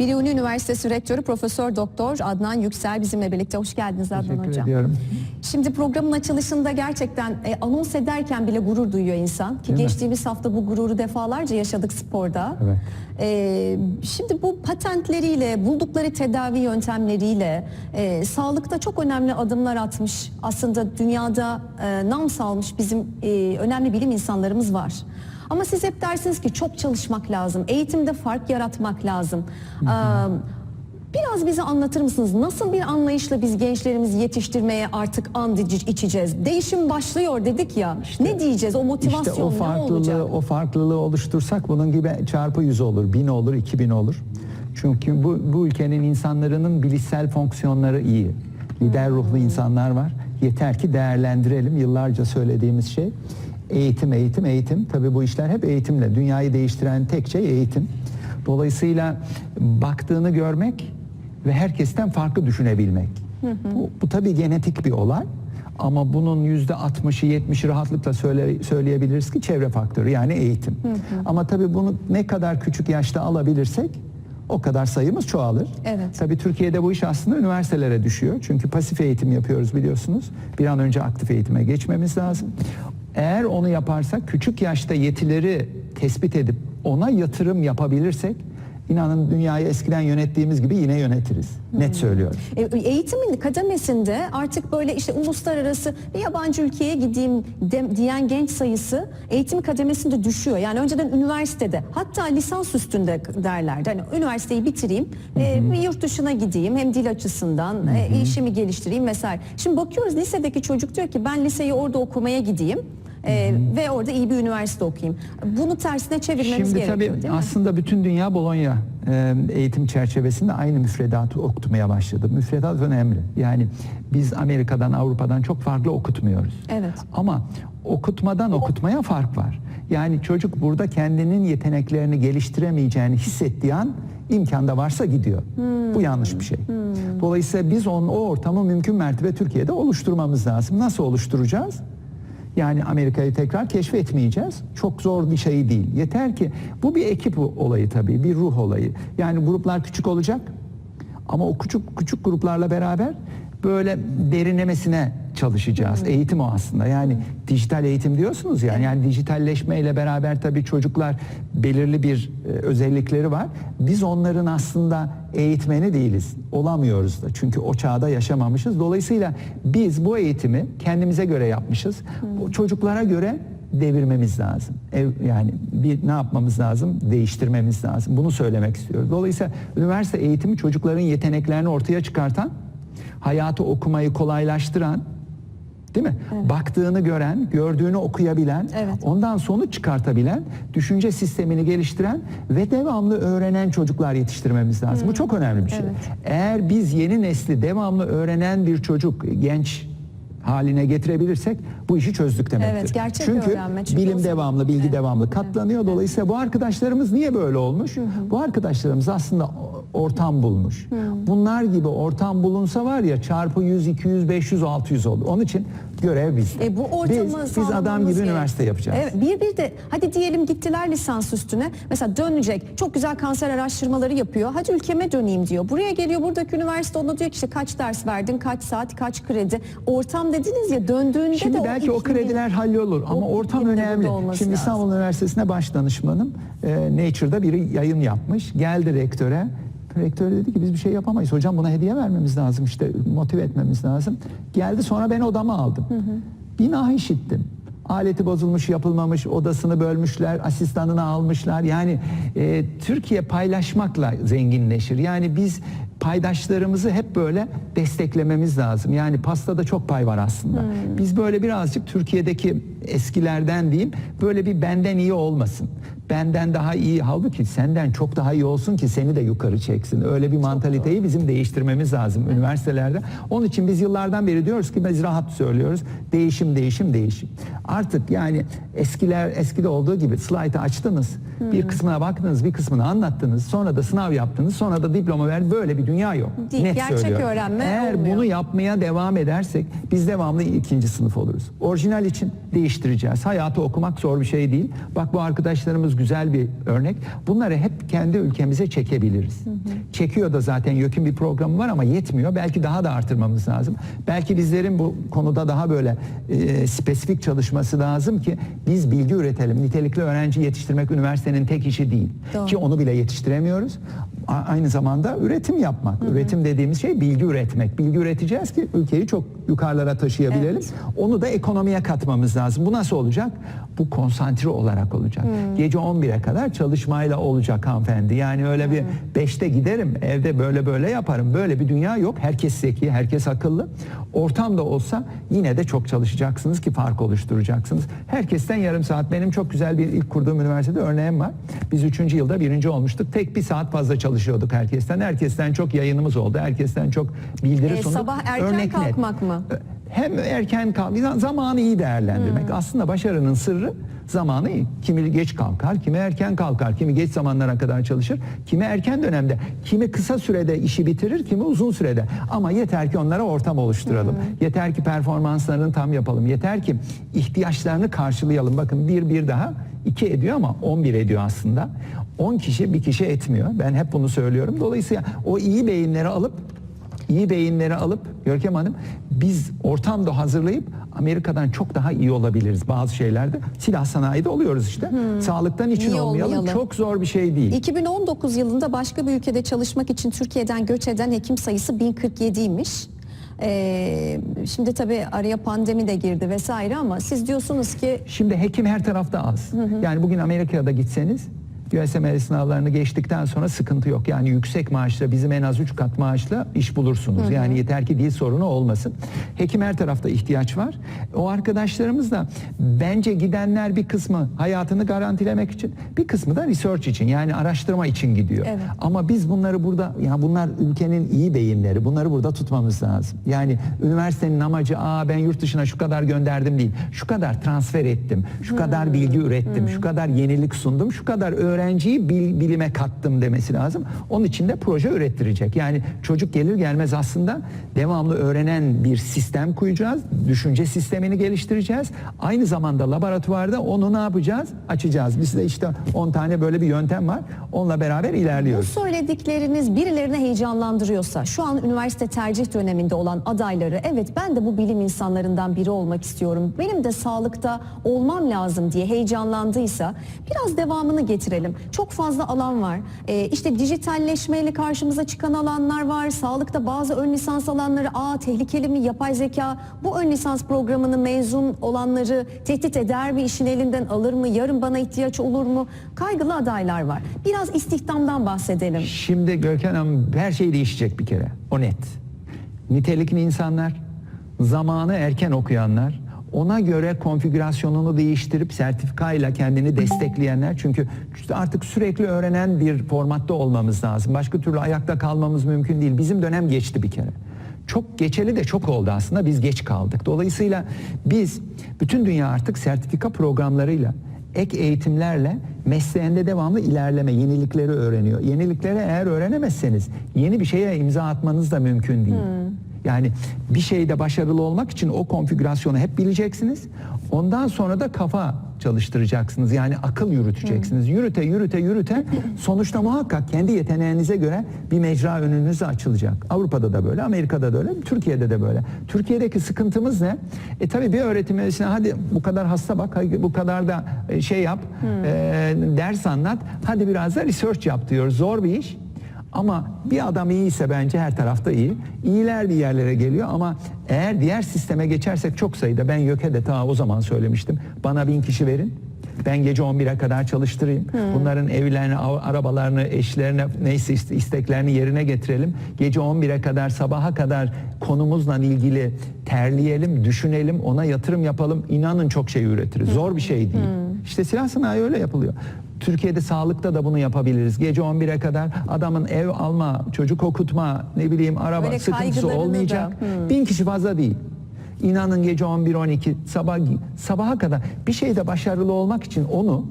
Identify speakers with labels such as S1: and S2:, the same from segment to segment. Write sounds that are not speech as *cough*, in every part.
S1: Biruni Üniversitesi Rektörü Profesör Doktor Adnan Yüksel bizimle birlikte. Hoş geldiniz Adnan
S2: Teşekkür
S1: Hocam.
S2: ediyorum.
S1: Şimdi programın açılışında gerçekten e, anons ederken bile gurur duyuyor insan. Ki
S2: Değil mi?
S1: geçtiğimiz hafta bu gururu defalarca yaşadık sporda.
S2: Evet.
S1: E, şimdi bu patentleriyle, buldukları tedavi yöntemleriyle e, sağlıkta çok önemli adımlar atmış. Aslında dünyada e, nam salmış bizim e, önemli bilim insanlarımız var. Ama siz hep dersiniz ki çok çalışmak lazım. Eğitimde fark yaratmak lazım. Ee, Biraz bize anlatır mısınız? Nasıl bir anlayışla biz gençlerimizi yetiştirmeye artık and iç- içeceğiz? Değişim başlıyor dedik ya. ne diyeceğiz? O motivasyon
S2: İşte o
S1: ne
S2: farklılığı,
S1: olacak?
S2: o farklılığı oluştursak bunun gibi çarpı 100 olur, 1000 olur, 2000 olur. Çünkü bu, bu ülkenin insanların bilişsel fonksiyonları iyi. Lider ruhlu insanlar var. Yeter ki değerlendirelim. Yıllarca söylediğimiz şey eğitim, eğitim, eğitim. Tabii bu işler hep eğitimle. Dünyayı değiştiren tek şey eğitim. Dolayısıyla baktığını görmek ve herkesten farklı düşünebilmek. Bu, bu tabii genetik bir olay. Ama bunun yüzde 60'ı 70'i rahatlıkla söyle, söyleyebiliriz ki çevre faktörü yani eğitim. Ama tabii bunu ne kadar küçük yaşta alabilirsek o kadar sayımız çoğalır.
S1: Evet.
S2: Tabii Türkiye'de bu iş aslında üniversitelere düşüyor. Çünkü pasif eğitim yapıyoruz biliyorsunuz. Bir an önce aktif eğitime geçmemiz lazım. Eğer onu yaparsak küçük yaşta yetileri tespit edip ona yatırım yapabilirsek inanın dünyayı eskiden yönettiğimiz gibi yine yönetiriz. Net söylüyorum.
S1: E, Eğitimin kademesinde artık böyle işte uluslararası bir yabancı ülkeye gideyim de- diyen genç sayısı eğitim kademesinde düşüyor. Yani önceden üniversitede hatta lisans üstünde derlerdi. Hani üniversiteyi bitireyim, e, bir yurt dışına gideyim hem dil açısından e, işimi geliştireyim vesaire. Şimdi bakıyoruz lisedeki çocuk diyor ki ben liseyi orada okumaya gideyim. E, ve orada iyi bir üniversite okuyayım. Bunu tersine çevirmemiz
S2: Şimdi
S1: gerekiyor
S2: tabii
S1: değil mi?
S2: aslında bütün dünya Bologna e, eğitim çerçevesinde aynı müfredatı okutmaya başladı. Müfredat önemli. Yani biz Amerika'dan, Avrupa'dan çok farklı okutmuyoruz.
S1: Evet.
S2: Ama okutmadan okutmaya fark var. Yani çocuk burada kendinin yeteneklerini geliştiremeyeceğini hissettiği an imkanda varsa gidiyor. Bu yanlış bir şey. Dolayısıyla biz onun o ortamı mümkün mertebe Türkiye'de oluşturmamız lazım. Nasıl oluşturacağız? Yani Amerika'yı tekrar keşfetmeyeceğiz. Çok zor bir şey değil. Yeter ki bu bir ekip olayı tabii, bir ruh olayı. Yani gruplar küçük olacak ama o küçük küçük gruplarla beraber böyle derinlemesine çalışacağız. Eğitim o aslında. Yani dijital eğitim diyorsunuz yani. Yani dijitalleşmeyle beraber tabii çocuklar belirli bir e, özellikleri var. Biz onların aslında eğitmeni değiliz. Olamıyoruz da. Çünkü o çağda yaşamamışız. Dolayısıyla biz bu eğitimi kendimize göre yapmışız. O çocuklara göre devirmemiz lazım. Ev, yani bir ne yapmamız lazım? Değiştirmemiz lazım. Bunu söylemek istiyoruz. Dolayısıyla üniversite eğitimi çocukların yeteneklerini ortaya çıkartan, hayatı okumayı kolaylaştıran, değil mi? Baktığını gören, gördüğünü okuyabilen,
S1: Evet.
S2: ondan sonuç çıkartabilen, düşünce sistemini geliştiren ve devamlı öğrenen çocuklar yetiştirmemiz lazım. Bu çok önemli bir şey.
S1: Evet.
S2: Eğer biz yeni nesli devamlı öğrenen bir çocuk, genç haline getirebilirsek bu işi çözdük demektir.
S1: Evet, gerçek
S2: çünkü
S1: öğrenme. Çünkü
S2: bilim devamlı, bilgi
S1: Evet.
S2: devamlı katlanıyor. Dolayısıyla bu arkadaşlarımız niye böyle olmuş? Bu arkadaşlarımız aslında ortam bulmuş. Bunlar gibi ortam bulunsa var ya çarpı 100, 200, 500, 600 olur. Onun için görev bizde.
S1: E bu ortamı
S2: biz, biz adam gibi
S1: gerek.
S2: üniversite yapacağız.
S1: Evet, bir bir de hadi diyelim gittiler lisans üstüne. Mesela dönecek. Çok güzel kanser araştırmaları yapıyor. Hadi ülkeme döneyim diyor. Buraya geliyor buradaki üniversite ona diyor ki işte kaç ders verdin, kaç saat, kaç kredi. Ortam dediniz ya döndüğünde
S2: Şimdi
S1: de
S2: belki o,
S1: iklimin-
S2: krediler hallolur ama
S1: o
S2: ortam önemli. Şimdi
S1: lazım.
S2: İstanbul Üniversitesi'nde baş danışmanım e, Nature'da bir yayın yapmış. Geldi rektöre. Rektör dedi ki biz bir şey yapamayız. Hocam buna hediye vermemiz lazım işte motive etmemiz lazım. Geldi sonra ben odama aldım. Bina işittim. Aleti bozulmuş, yapılmamış, odasını bölmüşler, asistanını almışlar. Yani e, Türkiye paylaşmakla zenginleşir. Yani biz paydaşlarımızı hep böyle desteklememiz lazım. Yani pastada çok pay var aslında. Biz böyle birazcık Türkiye'deki eskilerden diyeyim böyle bir benden iyi olmasın. Benden daha iyi halbuki senden çok daha iyi olsun ki seni de yukarı çeksin. Öyle bir mantaliteyi bizim değiştirmemiz lazım üniversitelerde. Onun için biz yıllardan beri diyoruz ki biz rahat söylüyoruz. Değişim, değişim, değişim. Artık yani eskiler eskide olduğu gibi slaytı açtınız. Bir kısmına baktınız, bir kısmını anlattınız. Sonra da sınav yaptınız. Sonra da diploma verdiniz. Böyle bir dünya yok.
S1: Değil,
S2: Net
S1: gerçek
S2: söylüyorum.
S1: öğrenme
S2: Eğer
S1: olmuyor.
S2: bunu yapmaya devam edersek biz devamlı ikinci sınıf oluruz. Orijinal için değiştireceğiz. Hayatı okumak zor bir şey değil. Bak bu arkadaşlarımız güzel bir örnek. Bunları hep kendi ülkemize çekebiliriz. Çekiyor da zaten YÖK'ün bir programı var ama yetmiyor. Belki daha da artırmamız lazım. Belki bizlerin bu konuda daha böyle e, spesifik çalışması lazım ki biz bilgi üretelim. Nitelikli öğrenci yetiştirmek üniversitenin tek işi değil.
S1: Doğru.
S2: Ki onu bile yetiştiremiyoruz. Aynı zamanda üretim yapmak. Üretim dediğimiz şey bilgi üretmek. Bilgi üreteceğiz ki ülkeyi çok yukarılara taşıyabilelim.
S1: Evet.
S2: Onu da ekonomiye katmamız lazım. Bu nasıl olacak? Bu konsantre olarak olacak. Gece 11'e kadar çalışmayla olacak hanımefendi. Yani öyle bir 5'te giderim evde böyle böyle yaparım. Böyle bir dünya yok. Herkes zeki, herkes akıllı. Ortam da olsa yine de çok çalışacaksınız ki fark oluşturacaksınız. Herkesten yarım saat. Benim çok güzel bir ilk kurduğum üniversitede örneğim var. Biz 3. yılda birinci olmuştuk. Tek bir saat fazla çalışıyorduk herkesten. Herkesten çok yayınımız oldu. Herkesten çok bildiri sunduk.
S1: sabah erken
S2: Örnek net.
S1: kalkmak mı?
S2: Hem erken kalk, zamanı iyi değerlendirmek.
S1: Hmm.
S2: Aslında başarının sırrı zamanı iyi. Kimi geç kalkar, kimi erken kalkar, kimi geç zamanlara kadar çalışır, kimi erken dönemde, kimi kısa sürede işi bitirir, kimi uzun sürede. Ama yeter ki onlara ortam oluşturalım.
S1: Hmm.
S2: Yeter ki performanslarını tam yapalım. Yeter ki ihtiyaçlarını karşılayalım. Bakın bir bir daha iki ediyor ama 11 ediyor aslında. 10 kişi bir kişi etmiyor. Ben hep bunu söylüyorum. Dolayısıyla o iyi beyinleri alıp iyi beyinleri alıp Görkem Hanım biz ortam da hazırlayıp Amerika'dan çok daha iyi olabiliriz bazı şeylerde. Silah sanayide oluyoruz işte. Sağlıktan için
S1: Niye
S2: olmayalım.
S1: olmayalım?
S2: Çok zor bir şey değil.
S1: 2019 yılında başka bir ülkede çalışmak için Türkiye'den göç eden hekim sayısı 1047'ymiş. Ee, şimdi tabii araya pandemi de girdi vesaire ama siz diyorsunuz ki
S2: Şimdi hekim her tarafta az. Yani bugün Amerika'da gitseniz USMLE sınavlarını geçtikten sonra sıkıntı yok. Yani yüksek maaşla bizim en az 3 kat maaşla iş bulursunuz. Yani yeter ki dil sorunu olmasın. Hekim her tarafta ihtiyaç var. O arkadaşlarımız da bence gidenler bir kısmı hayatını garantilemek için bir kısmı da research için yani araştırma için gidiyor.
S1: Evet.
S2: Ama biz bunları burada ya bunlar ülkenin iyi beyinleri. Bunları burada tutmamız lazım. Yani üniversitenin amacı aa ben yurt dışına şu kadar gönderdim değil. Şu kadar transfer ettim. Şu kadar bilgi ürettim. Şu kadar yenilik sundum. Şu kadar öğrenciyi bil- bilime kattım demesi lazım. Onun için de proje ürettirecek. Yani çocuk gelir gelmez aslında devamlı öğrenen bir sistem koyacağız. Düşünce sistemini geliştireceğiz. Aynı zamanda laboratuvarda onu ne yapacağız? Açacağız. Bizde işte 10 tane böyle bir yöntem var. Onunla beraber
S1: bu
S2: ilerliyoruz.
S1: söyledikleriniz birilerini heyecanlandırıyorsa şu an üniversite tercih döneminde olan adayları evet ben de bu bilim insanlarından biri olmak istiyorum. Benim de sağlıkta olmam lazım diye heyecanlandıysa biraz devamını getirelim. Çok fazla alan var. Ee, işte dijitalleşmeyle karşımıza çıkan alanlar var. Sağlıkta bazı ön lisans alanları aa tehlikeli mi yapay zeka bu ön lisans programını mezun olanları tehdit eder mi işin elinden alır mı yarın bana ihtiyaç olur mu kaygılı adaylar var. Biraz istihdamdan bahsedelim.
S2: Şimdi Görkem Hanım her şey değişecek bir kere. O net. Nitelikli insanlar, zamanı erken okuyanlar, ona göre konfigürasyonunu değiştirip sertifikayla kendini destekleyenler. Çünkü artık sürekli öğrenen bir formatta olmamız lazım. Başka türlü ayakta kalmamız mümkün değil. Bizim dönem geçti bir kere. Çok geçeli de çok oldu aslında biz geç kaldık. Dolayısıyla biz bütün dünya artık sertifika programlarıyla ek eğitimlerle mesleğinde devamlı ilerleme, yenilikleri öğreniyor. Yenilikleri eğer öğrenemezseniz yeni bir şeye imza atmanız da mümkün değil. Yani bir şeyde başarılı olmak için o konfigürasyonu hep bileceksiniz. Ondan sonra da kafa çalıştıracaksınız. Yani akıl yürüteceksiniz. Yürüte yürüte yürüte sonuçta muhakkak kendi yeteneğinize göre bir mecra önünüze açılacak. Avrupa'da da böyle, Amerika'da da öyle, Türkiye'de de böyle. Türkiye'deki sıkıntımız ne? E tabii bir öğretim üyesine hadi bu kadar hasta bak, bu kadar da e, şey yap, e, ders anlat, hadi biraz da research yap diyor. Zor bir iş. Ama bir adam iyiyse bence her tarafta iyi. İyiler bir yerlere geliyor ama eğer diğer sisteme geçersek çok sayıda ben YÖK'e de ta o zaman söylemiştim. Bana bin kişi verin. Ben gece 11'e kadar çalıştırayım. Bunların evlerini, arabalarını, eşlerine neyse iste- isteklerini yerine getirelim. Gece 11'e kadar sabaha kadar konumuzla ilgili terleyelim, düşünelim, ona yatırım yapalım. İnanın çok şey üretiriz. Zor bir şey değil. İşte silah sanayi öyle yapılıyor. Türkiye'de sağlıkta da bunu yapabiliriz. Gece 11'e kadar adamın ev alma, çocuk okutma, ne bileyim araba
S1: Böyle
S2: sıkıntısı
S1: da-
S2: olmayacak. Bin kişi fazla değil. İnanın gece 11-12 sabah sabaha kadar bir şeyde başarılı olmak için onu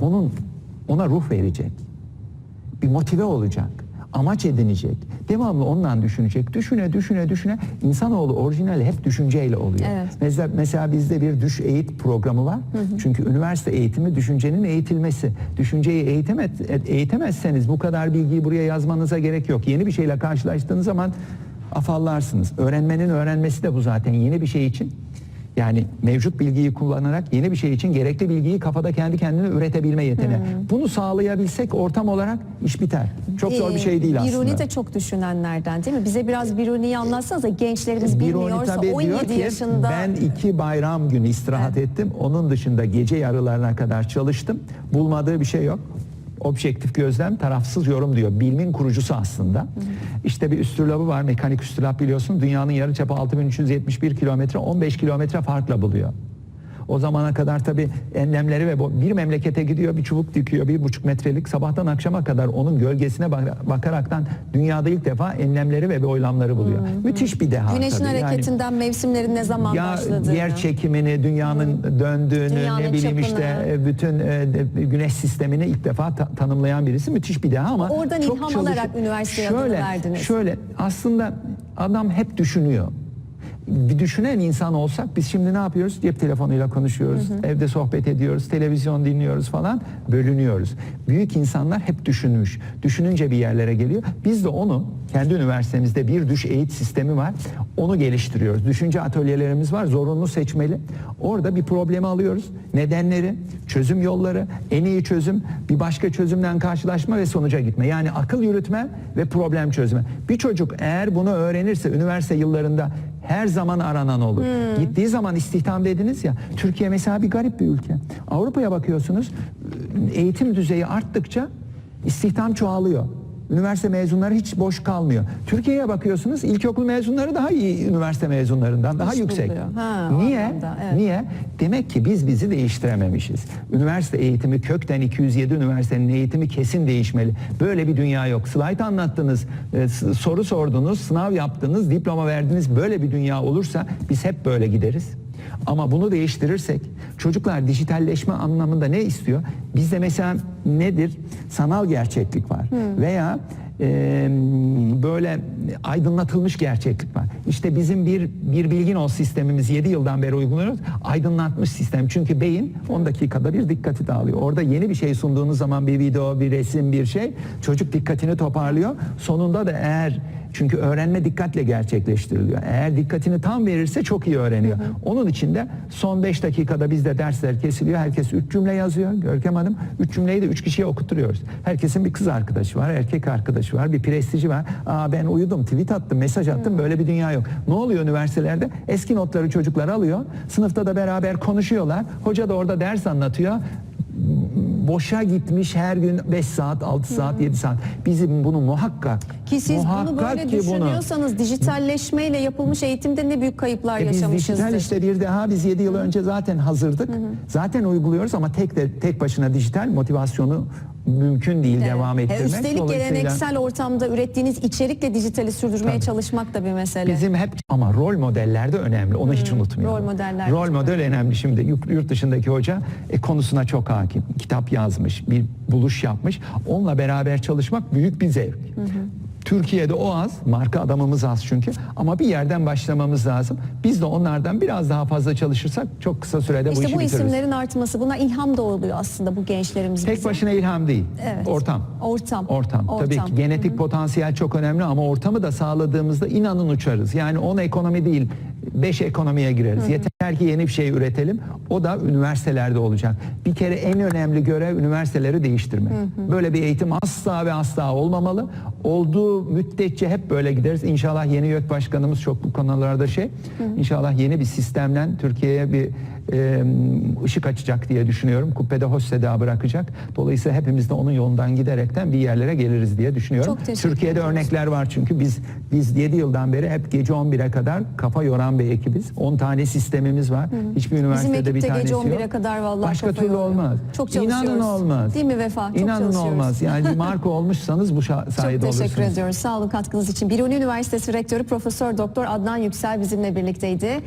S2: onun ona ruh verecek. Bir motive olacak. Amaç edinecek. Devamlı ondan düşünecek. Düşüne düşüne düşüne insanoğlu orijinali hep düşünceyle oluyor.
S1: Evet.
S2: Mesela, mesela bizde bir düş eğit programı var. Çünkü üniversite eğitimi düşüncenin eğitilmesi. Düşünceyi eğiteme, eğitemezseniz bu kadar bilgiyi buraya yazmanıza gerek yok. Yeni bir şeyle karşılaştığınız zaman afallarsınız. Öğrenmenin öğrenmesi de bu zaten yeni bir şey için. Yani mevcut bilgiyi kullanarak yeni bir şey için gerekli bilgiyi kafada kendi kendine üretebilme yeteneği. Bunu sağlayabilsek ortam olarak iş biter. Çok zor bir şey değil
S1: Ee,
S2: aslında.
S1: Biruni de çok düşünenlerden değil mi? Bize biraz Biruni'yi anlatsanıza gençlerimiz
S2: Biruni
S1: bilmiyorsa
S2: tabii
S1: 17
S2: diyor ki
S1: yaşında
S2: ben iki bayram günü istirahat ettim. Onun dışında gece yarılarına kadar çalıştım. Bulmadığı bir şey yok. Objektif gözlem, tarafsız yorum diyor. Bilimin kurucusu aslında. İşte bir üstülabı var, mekanik üstülap biliyorsun. Dünyanın yarıçapı 6371 kilometre, 15 kilometre farkla buluyor. O zamana kadar tabii enlemleri ve bir memlekete gidiyor bir çubuk dikiyor bir buçuk metrelik sabahtan akşama kadar onun gölgesine bak- bakaraktan dünyada ilk defa enlemleri ve boylamları buluyor. Müthiş bir deha
S1: güneşin
S2: tabii. Yani-
S1: hareketinden mevsimlerin ne zaman
S2: ya
S1: başladığını.
S2: yer çekimini, dünyanın döndüğünü,
S1: Dünyanın
S2: ne bileyim
S1: çapını.
S2: işte e, bütün e, güneş sistemini ilk defa ta- tanımlayan birisi müthiş bir deha ama
S1: Oradan
S2: çok
S1: ilham
S2: çalışıp-
S1: alarak üniversiteye
S2: şöyle,
S1: verdiniz.
S2: Şöyle aslında adam hep düşünüyor. Bir düşünen insan olsak biz şimdi ne yapıyoruz? Cep telefonuyla konuşuyoruz, evde sohbet ediyoruz, televizyon dinliyoruz falan, bölünüyoruz. Büyük insanlar hep düşünmüş. Düşününce bir yerlere geliyor. Biz de onu kendi üniversitemizde bir düş eğit sistemi var. Onu geliştiriyoruz. Düşünce atölyelerimiz var. Zorunlu seçmeli. Orada bir problemi alıyoruz. Nedenleri, çözüm yolları, en iyi çözüm, bir başka çözümden karşılaşma ve sonuca gitme. Yani akıl yürütme ve problem çözme. Bir çocuk eğer bunu öğrenirse üniversite yıllarında her zaman aranan olur. Gittiği zaman istihdam dediniz ya. Türkiye mesela bir garip bir ülke. Avrupa'ya bakıyorsunuz eğitim düzeyi arttıkça istihdam çoğalıyor. Üniversite mezunları hiç boş kalmıyor. Türkiye'ye bakıyorsunuz ilkokul mezunları daha iyi üniversite mezunlarından daha
S1: İş
S2: yüksek.
S1: buluyor. Ha, o
S2: Niye?
S1: anlamda, evet.
S2: Niye? Demek ki biz bizi değiştirememişiz. Üniversite eğitimi kökten 207 üniversitenin eğitimi kesin değişmeli. Böyle bir dünya yok. Slide anlattınız, e, s- soru sordunuz, sınav yaptınız, diploma verdiniz. Böyle bir dünya olursa biz hep böyle gideriz. Ama bunu değiştirirsek çocuklar dijitalleşme anlamında ne istiyor? Bizde mesela nedir? Sanal gerçeklik var. Veya e, böyle aydınlatılmış gerçeklik var. İşte bizim bir bir bilgin ol sistemimiz 7 yıldan beri uyguluyoruz. Aydınlatmış sistem. Çünkü beyin 10 dakikada bir dikkati dağılıyor. Orada yeni bir şey sunduğunuz zaman bir video, bir resim, bir şey çocuk dikkatini toparlıyor. Sonunda da eğer çünkü öğrenme dikkatle gerçekleştiriliyor. Eğer dikkatini tam verirse çok iyi öğreniyor. Onun için de son 5 dakikada bizde dersler kesiliyor. Herkes 3 cümle yazıyor. Görkem Hanım 3 cümleyi de 3 kişiye okutturuyoruz. Herkesin bir kız arkadaşı var, erkek arkadaşı var, bir prestiji var. Aa ben uyudum, tweet attım, mesaj attım. Böyle bir dünya yok. Ne oluyor üniversitelerde? Eski notları çocuklar alıyor. Sınıfta da beraber konuşuyorlar. Hoca da orada ders anlatıyor boşa gitmiş her gün 5 saat, 6 saat, 7 saat. Bizim bunu muhakkak
S1: Ki siz bunu
S2: muhakkak
S1: böyle
S2: ki bunu-
S1: düşünüyorsanız dijitalleşmeyle yapılmış eğitimde ne büyük kayıplar
S2: E biz
S1: yaşamışızdır.
S2: dijital işte bir daha biz 7 yıl önce zaten hazırdık. Zaten uyguluyoruz ama tek de tek başına dijital motivasyonu mümkün değil
S1: Evet.
S2: devam ettirmek.
S1: Üstelik geleneksel ortamda ürettiğiniz içerikle dijitali sürdürmeye
S2: Tabii.
S1: çalışmak da bir mesele.
S2: Bizim hep ama rol modeller de önemli. Onu hiç unutmayalım.
S1: rol modeller
S2: Rol model önemli. Şimdi yurt, dışındaki hoca e, konusuna çok hakim. Kitap yazmış, bir buluş yapmış. Onunla beraber çalışmak büyük bir zevk. Türkiye'de o az, marka adamımız az çünkü ama bir yerden başlamamız lazım. Biz de onlardan biraz daha fazla çalışırsak çok kısa sürede bu
S1: İşte
S2: işi
S1: bu
S2: bitiririz.
S1: isimlerin artması buna ilham da oluyor aslında bu gençlerimiz
S2: Tek
S1: bize.
S2: başına ilham değil.
S1: Evet.
S2: Ortam.
S1: Ortam.
S2: Ortam. Tabii
S1: Ortam.
S2: ki genetik potansiyel çok önemli ama ortamı da sağladığımızda inanın uçarız. Yani 10 ekonomi değil 5 ekonomiye gireriz. Yeter ki yeni bir şey üretelim. O da üniversitelerde olacak. Bir kere en önemli görev üniversiteleri değiştirmek. Böyle bir eğitim asla ve asla olmamalı. Olduğu müddetçe hep böyle gideriz. İnşallah yeni YÖK Başkanımız çok bu konularda şey. İnşallah yeni bir sistemden Türkiye'ye bir e, ışık açacak diye düşünüyorum. Kubbede hoş seda bırakacak. Dolayısıyla hepimiz de onun yolundan giderekten bir yerlere geliriz diye düşünüyorum.
S1: Çok
S2: Türkiye'de
S1: ediyoruz.
S2: örnekler var çünkü biz biz 7 yıldan beri hep gece 11'e kadar kafa yoran bir ekibiz. 10 tane sistemimiz var. Hiçbir üniversitede bir tanesi
S1: gece
S2: yok.
S1: 11'e kadar vallahi
S2: Başka türlü
S1: yoruyor.
S2: olmaz.
S1: Çok çalışıyoruz.
S2: İnanın olmaz.
S1: Değil mi Vefa? Çok
S2: İnanın olmaz. Yani bir marka *laughs* olmuşsanız bu şa-
S1: Çok
S2: sayede
S1: teşekkür
S2: olursunuz.
S1: ediyoruz. Sağ olun katkınız için. Biruni Üniversitesi Rektörü Profesör Doktor Adnan Yüksel bizimle birlikteydi.